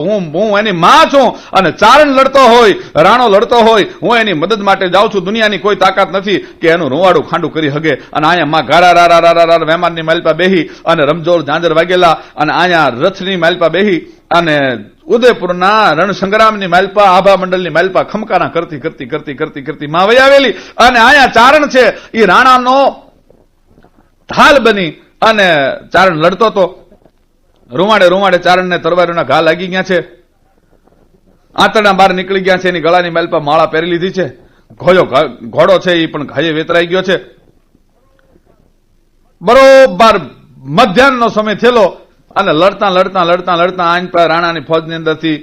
હું હું એની માં છું અને ચારણ લડતો હોય, રાણો લડતો હોય, હું એની મદદ માટે જાઉં છું. દુનિયાની કોઈ તાકાત નથી કે એનું રૂવાડું ખાંડું કરી હગે. અને અહીંયા માં ગારા રા રા રા રા મહેમાનની માલપા બેહી અને રમજોર ઝાંઝર વાગેલા અને અહીંયા રથની માલપા બેહી અને ઉદયપુરના રણસંગ્રામની માલપા આભા મંડળની માલપા ખમકારા કરતી કરતી કરતી કરતી કરતી માં વહી આવેલી. અને અહીંયા ચારણ છે. એ રાણાનો ઢાલ બની અને ચારણ લડતો હતો. રૂમાડે રૂમાડે ચારણને તરવારીના ઘા લાગી ગયા છે. આંતરડા બહાર નીકળી ગયા છે, એની ગળાની મેલ પર માળા પહેરી લીધી છે. ઘોડો ઘોડો છે એ પણ ઘાયે વેતરાઈ ગયો છે. બરોબર મધ્યાહનનો સમય થયેલો અને લડતા લડતા લડતા લડતા આંજપા રાણાની ફોજની અંદરથી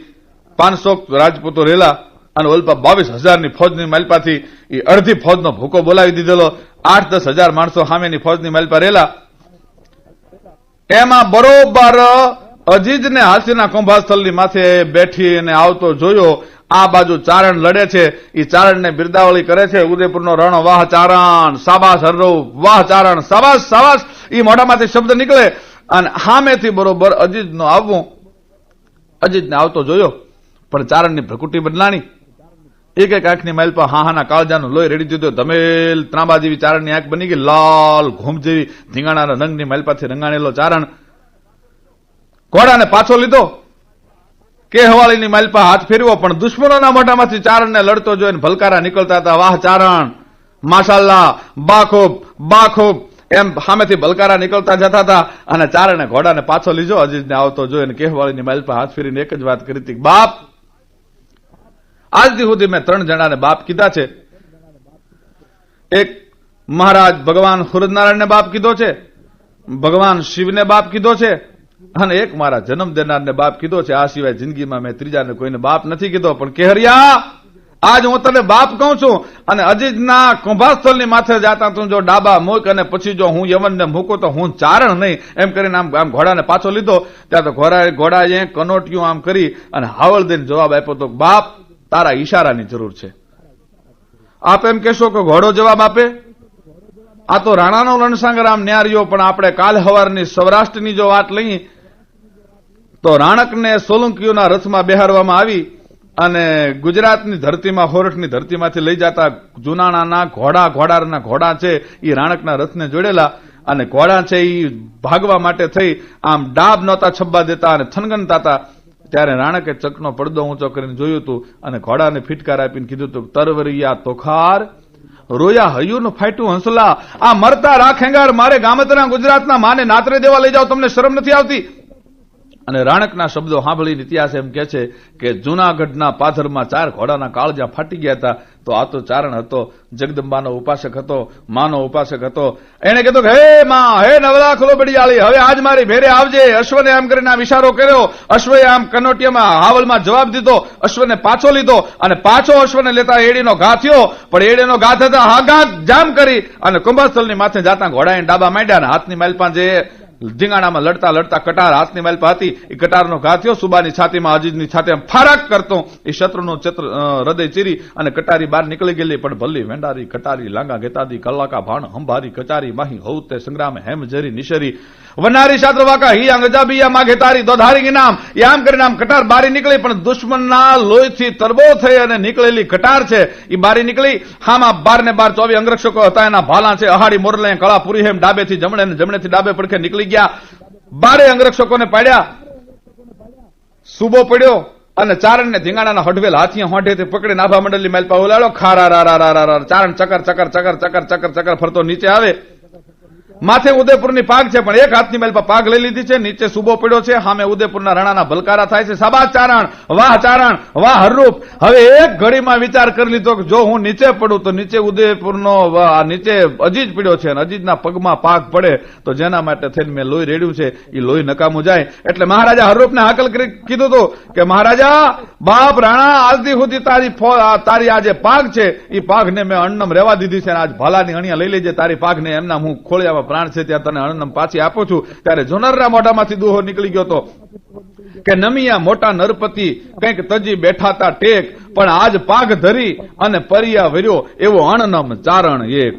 પાંચસો રાજપૂતો રહેલા અને ઓલપા બાવીસ હજારની ફોજની માલપાથી એ અડધી ફોજનો ભૂકો બોલાવી દીધેલો. આઠ દસ હજાર માણસો સામેની ફોજની માલપા રેલા એમાં બરોબર અજીજને હાથીના કુંભાસ્થલની માથે બેઠીને આવતો જોયો, આ બાજુ ચારણ લડે છે એ ચારણને બિરદાવળી કરે છે, ઉદયપુરનો રણ, વાહ ચારણ, સાબાસ હરરો વાહ ચારણ, સાબાસ સાબાસ એ મોઢામાંથી શબ્દ નીકળે. અને હામેથી બરોબર અજીજનો આવવું, અજીજને આવતો જોયો, પણ ચારણની પ્રકૃતિ બદલાણી. એક એક આંખની માઇલ પર હા હાના કાળજાનું લોહી રેડી દીધો. ધમેલ ત્રાંબા જેવી ચારણની આંખ બની ગઈ. લાલ ઘૂમ જેવી ધીંગાણાના રંગની માઇલ પાથી રંગાણેલો ચારણ. ઘોડાને પાછો લીધો. કે હવાળીની માઇલ પર હાથ ફેરવો પણ દુશ્મનોના મોઢામાંથી ચારણને લડતો જોઈને ભલકારા નીકળતા હતા. વાહ, ચારણ! માશાલ્લા બાખૂબ બાખૂબ! એમ સામેથી ભલકારા નીકળતા જતા હતા અને ચારણે ઘોડાને પાછો લીધો. અજીજને આવતો જોઈને કેહવાળીની માઇલ પર હાથ ફેરીને એક જ વાત કરી હતી. બાપ! આજથી સુધી મેં ત્રણ જણાને બાપ કીધા છે. એક મહારાજ ભગવાન સૂરજનારાયણને બાપ કીધો છે, ભગવાન શિવને બાપ કીધો છે, અને એક મારા જન્મ દેનારને બાપ કીધો છે. આ સિવાય જિંદગીમાં મેં ત્રીજાને કોઈને બાપ નથી કીધો, પણ કેહરિયા, આજ હું તને બાપ કહું છું, અને અજીજના કુંભાસ્થળની માથે જાતા તું જો ડાબા મૂક અને પછી જો હું યમનને મૂકું તો હું ચારણ નહીં. એમ કરીને આમ આમ ઘોડાને પાછો લીધો. ત્યાં તો ઘોડા ઘોડાએ કનોટિયું આમ કરી અને હાવળ દઈને જવાબ આપ્યો તો, બાપ તારા ઈશારાની જરૂર છે. આપ એમ કહેશો કે ઘોડો જવાબ આપે? આ તો રાણાનો રણસંગ્રામ ન્યાર્યો, પણ આપણે કાલ હવારની સૌરાષ્ટ્રની જો વાત લઈએ, તો રાણકને સોલંકીઓના રથમાં બેહારવામાં આવી અને ગુજરાતની ધરતીમાં, હોરઠની ધરતીમાંથી લઈ જતા જુનાણાના ઘોડા ઘોડાના ઘોડા છે એ રાણકના રથને જોડેલા અને ઘોડા છે એ ભાગવા માટે થઈ, આમ ડાબ નહોતા છબ્બા દેતા અને થનગનતા હતા ત્યારે રાણકે ચકનો પડદો ઊંચો કરીને જોયું હતું અને ઘોડાને ફિટકાર આપીને કીધું હતું તરવરિયા તોખાર, રોયા હૈયું ફાટ્યું હંસલા, આ મરતા રાખેંગાર મારે ગામતના ગુજરાતના માને નાતરે દેવા લઈ જાઓ, તમને શરમ નથી આવતી? અને રાણકના શબ્દો સાંભળીને ઇતિહાસ એમ કે છે કે જૂનાગઢના પાથરમાં ચાર ઘોડાના કાળજા ફાટી ગયા હતા. તો આ તો ચારણ હતો, જગદંબાનો ઉપાસક હતો, માનો ઉપાસક હતો. એને કીધું હે માં, હે નવલા ખુલો બડિયાળી, હવે આજ મારી ભેરે આવજે. અશ્વને આમ કરીને આમ ઇશારો કર્યો. અશ્વએ આમ કનોટિયામાં હાવલમાં જવાબ દીધો. અશ્વને પાછો લીધો અને પાછો અશ્વને લેતા એડીનો ઘા થયો. પણ એડીનો ઘા થતા હાગા જામ કરી અને કુંભાસ્થળની માથે જાતા ઘોડાએ ડાબા માંડ્યા અને હાથની માલપા જે ધીંગાણામાં લડતા લડતા કટાર હાથની માલ પર હતી એ કટારનો ઘા થયો સુબાની છાતીમાં અજીજની છાતી આમ ફારાક કરતો. એ શત્રુનો ચિત્ર હૃદય ચીરી અને કટારી બહાર નીકળી ગયેલી. પણ ભલ્લી વેંડારી, કટારી, લાંગા ગેતાદી, કલાકા ભાણ, હંભારી, કચારી, માહી, હૌતે, સંગ્રામ, હેમ જરી નિશરી. વનારી શાસ્ત્ર વાકા હી અંગજાબિયા માં ઘેતારી દોધારી ઇનામ એ આમ કરીને આમ કટાર બારી નીકળી, પણ દુશ્મનના લોહીથી તરબો થઈ અને નીકળેલી કટાર છે. એ બારી નીકળી, હામાં બાર ને બાર ચોવી અંગરક્ષકો હતા. એના ભાલા છે, અહાડી મોરલે કળા પૂરી હેમ ડાબેથી જમણે અને જમણેથી ડાબે પડખે નીકળી ગયા. બારે અંગરક્ષકોને પાડ્યા. સુબો પડ્યો અને ચારણ ને ધીંગાણાના હડવેલ હાથીયા હોંઠેથી પકડી નાભા મંડળની મેલપા ઉલાડો ખારા રા રા રા રા ચારણ ચકર ચકર ચકર ચકર ચકર ચકર ફરતો નીચે આવે. માથે ઉદયપુરની પાગ છે, પણ એક હાથની મેલ પર પાગ લઈ લીધી છે, નીચે સુબો પડ્યો છે, સામે ઉદયપુરના રણાના ભલકારા થાય છે. સાબાસ ચારણ વાહ ચારણ વાહ હરરૂપ હવે એક ઘડીમાં વિચાર કરી લીધો કે જો હું નીચે પડું તો નીચે ઉદયપુરનો નીચે અજીજ પડ્યો છે અને અજીજના પગમાં પાક પડે તો જેના માટે થઈને મેં લોહી રેડ્યું છે એ લોહી નકામું જાય. એટલે મહારાજા હરરૂપને હાકલ કરી કીધું હતું કે, મહારાજા, બાપ રાણા, આજથી સુધી તારી તારી આ જે પાગ છે એ પાગને મેં અન્નમ રેવા દીધી છે અને આજ ભાલાની અણિયા લઈ લેજે, તારી પાકને એમના હું ખોળિયામાં પ્રાણ છે ત્યાં તને અન્નમ પાછી આપું છું. ત્યારે જોનરના મોઢામાંથી દુહો નીકળી ગયો હતો કે નમિયા મોટા નરપતિ કંઈક તજી બેઠાતા ટેક, પણ આજ પાગ ધરી અને પરિયા વર્યો એવો અણનમ ચારણ એક.